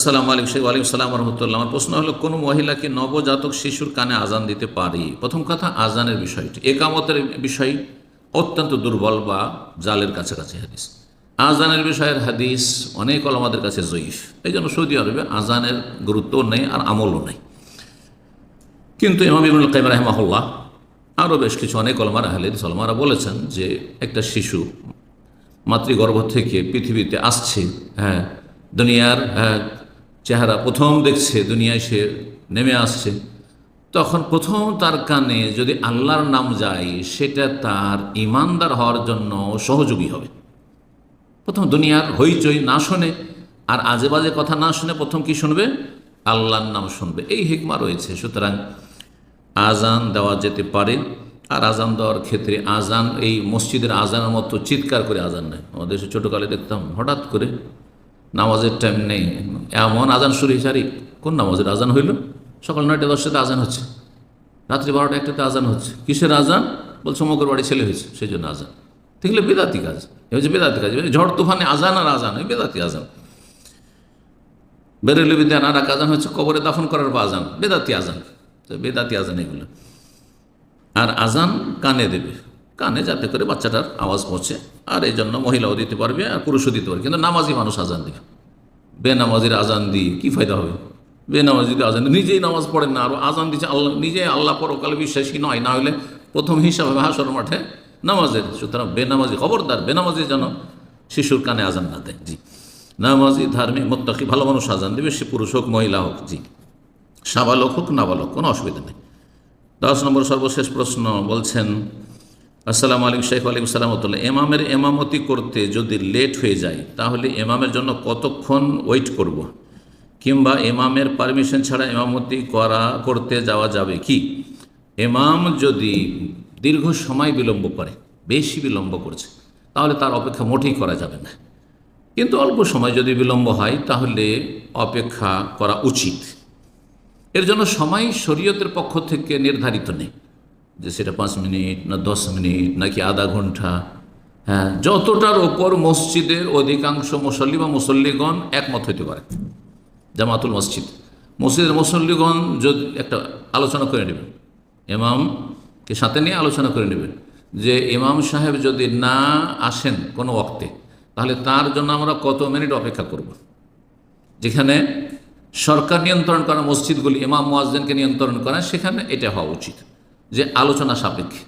আসসালামু আলাইকুম ওয়ালাইকুম সালাম রহমতুল্লাহ। আমার প্রশ্ন হলো কোনো মহিলাকে নবজাতক শিশুর কানে আজান দিতে পারি? প্রথম কথা আজানের বিষয়টি। একামতের বিষয় অত্যন্ত দুর্বল বা জালের কাছাকাছি হাদিস। আজানের বিষয়ের হাদিস অনেক আমাদের কাছে জয়ীফ। এই জন্য সৌদি আরবে আজানের গুরুত্ব নেই আর আমলও নেই। কিন্তু ইমাম ইবনুল কাইম রাহমাহুল্লাহ আরও বেশ কিছু অনেক অলমার আহলেদ সলমারা বলেছেন যে একটা শিশু মাতৃগর্ভ থেকে পৃথিবীতে আসছে হ্যাঁ দুনিয়ার হ্যাঁ, চেহারা প্রথম দেখছে দুনিয়ায় সে নেমে আসছে। তখন প্রথম তার কানে যদি আল্লাহর নাম যায়, সেটা তার ইমানদার হওয়ার জন্য সহযোগী হবে। প্রথম দুনিয়ার হইচই না শোনে, আর আজে বাজে কথা না শুনে প্রথম কি শুনবে? আল্লাহর নাম শুনবে। এই হিকমা রয়েছে। সুতরাং আজান দেওয়া যেতে পারে, আর আজান দেওয়ার ক্ষেত্রে আজান, এই মসজিদের আজানের মতো চিৎকার করে আজান নেয়। আমাদের ছোটোকালে দেখতাম, হঠাৎ করে নামাজের টাইম নেই। এমন আজান শুরু আরে কোন নামাজের আজান হইল? সকাল নয়টা দশটাতে আজান হচ্ছে। রাত্রি বারোটা একটাতে আজান হচ্ছে। কিসের আজান? বলছে মগর বাড়ি ছেলে হয়েছে সেই জন্য আজান। দেখলে বেদাতি কাজ। এ হচ্ছে বেদাতি কাজ। ঝড় তুফানে আজান আর আজান ওই বেদাতি আজান। বেরেলি বিদ্যান আর এক আজান হচ্ছে, কবরে দাফন করার বা আজান। বেদাতি আজান। বেদাতি আজান এগুলো। আর আজান কানে দেবে। কানে যাতে করে বাচ্চাটার আওয়াজ পৌঁছে। আর এই জন্য মহিলাও দিতে পারবে আর পুরুষও দিতে পারবে। কিন্তু নামাজি মানুষ আজান দিবে। বেনামাজির আজান দিয়ে কী ফায়দা হবে? বেনামাজি যদি আজান নিজেই নামাজ পড়েন না। আর আজান দিচ্ছে আল্লাহ নিজে আল্লাহ পরকালে বিশ্বাসী নয়। না হলে প্রথম হিসাবে হাসর মাঠে নামাজের। সুতরাং বেনামাজি খবরদার, বেনামাজি যেন শিশুর কানে আজান না দেয়। জি। নামাজি ধার্মিক, মোত্তাকি, ভালো মানুষ আজান দেবে। সে পুরুষ হোক, মহিলা হোক, জি। সাবালক হোক, নাবালক, কোনো অসুবিধা নেই। দশ নম্বর সর্বশেষ প্রশ্ন বলছেন আসসালামু আলাইকুম শেখ আলাইকুম সালামতুল্লাহ এমামের এমামতি করতে যদি লেট হয়ে যায়, তাহলে এমামের জন্য কতক্ষণ ওয়েট করব। কিংবা এমামের পারমিশন ছাড়া এমামতি করা, করতে যাওয়া যাবে কি? এমাম যদি দীর্ঘ সময় বিলম্ব করে, বেশি বিলম্ব করছে, তাহলে তার অপেক্ষা মোটেই করা যাবে না। কিন্তু অল্প সময় যদি বিলম্ব হয়, তাহলে অপেক্ষা করা উচিত। এর জন্য সময় শরীয়তের পক্ষ থেকে নির্ধারিত নেই। যে সেটা পাঁচ মিনিট, না দশ মিনিট, নাকি আধা ঘণ্টা। হ্যাঁ যতটার ওপর মসজিদের অধিকাংশ মুসল্লি বা মুসল্লিগণ একমত হইতে পারে, জামাতুল মসজিদ। মসজিদের মুসল্লিগণ যদি একটা আলোচনা করে নেবেন ইমামকে সাথে নিয়ে আলোচনা করে নেবেন, যে ইমাম সাহেব যদি না আসেন কোনো অক্তে তাহলে তার জন্য আমরা কত মিনিট অপেক্ষা করব? যেখানে সরকার নিয়ন্ত্রণ করা মসজিদগুলি, ইমাম মুয়াজ্জিনকে নিয়ন্ত্রণ করা, সেখানে এটা হওয়া উচিত। যে আলোচনা সাপেক্ষে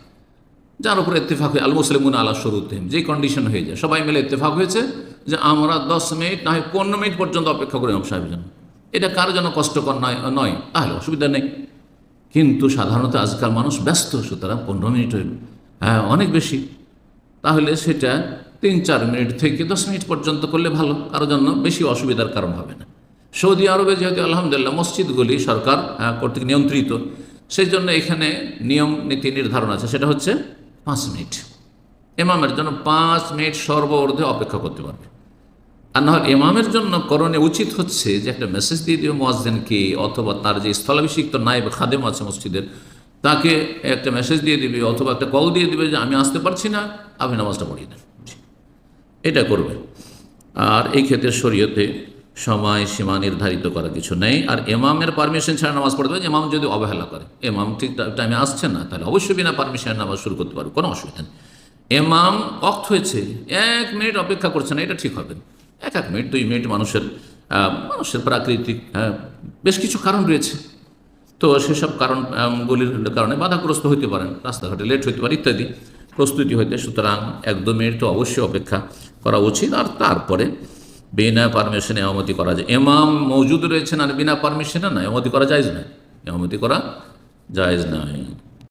যার উপর ইত্তেফাক হয়ে আল মুসলিমুন আল্লাহ শুরুতেম যে কন্ডিশন হয়ে যায়। সবাই মিলে ইত্তেফাক হয়েছে যে আমরা দশ মিনিট না হয় পনেরো মিনিট পর্যন্ত অপেক্ষা করি ইমাম সাহেবের জন্য। এটা কার জন্য কষ্টকর নয় নয় তাহলে অসুবিধা নেই। কিন্তু সাধারণত আজকাল মানুষ ব্যস্ত সুতরাং পনেরো মিনিট হইল হ্যাঁ অনেক বেশি। তাহলে সেটা তিন চার মিনিট থেকে দশ মিনিট পর্যন্ত করলে ভালো কারোর জন্য বেশি অসুবিধার কারণ হবে না। সৌদি আরবে যেহেতু আলহামদুলিল্লাহ মসজিদগুলি সরকার আহ, কর্তৃক নিয়ন্ত্রিত সেই জন্য এখানে নিয়ম, নীতি নির্ধারণ আছে। সেটা হচ্ছে পাঁচ মিনিট। এমামের জন্য পাঁচ মিনিট সর্বর্ধে অপেক্ষা করতে পারবে। আর নাহলে এমামের জন্য করণে উচিত হচ্ছে যে একটা মেসেজ দিয়ে দিও মোয়াজদেনকে অথবা তার যে স্থলাভিষিক্ত নাইব খাদেম আছে মসজিদের, তাকে একটা মেসেজ দিয়ে দিবে, অথবা একটা কল দিয়ে দিবে যে আমি আসতে পারছি না, আপনি নামাজটা পড়িয়ে দেন। এটা করবে। আর এই ক্ষেত্রে শরীয়তে সময় সীমা নির্ধারিত করা কিছু নেই। আর এমামের পারমিশন ছাড়া নামাজ পড়তে হবে এমাম যদি অবহেলা করে এমাম ঠিক টাইমে আসছে না তাহলে অবশ্যই বিনা পারমিশনের নামাজ শুরু করতে পারবে কোনো অসুবিধা নেই। এমাম অক্ত হয়েছে এক মিনিট অপেক্ষা করছে না এটা ঠিক হবে। এক এক মিনিট দুই মিনিট মানুষের মানুষের প্রাকৃতিক হ্যাঁ, বেশ কিছু কারণ রয়েছে। তো সেসব কারণগুলির কারণে বাধাগ্রস্ত হতে পারেন রাস্তাঘাটে লেট হইতে পারে ইত্যাদি। প্রস্তুতি হইতে সুতরাং এক দু মিনিট তো অবশ্যই অপেক্ষা করা উচিত। আর তারপরে বিনা পারমিশনে এমতি করা যায়। এমাম মজুদ রয়েছেন আর বিনা পারমিশনে না এমতি করা যায় না এমতি করা যায় নয়।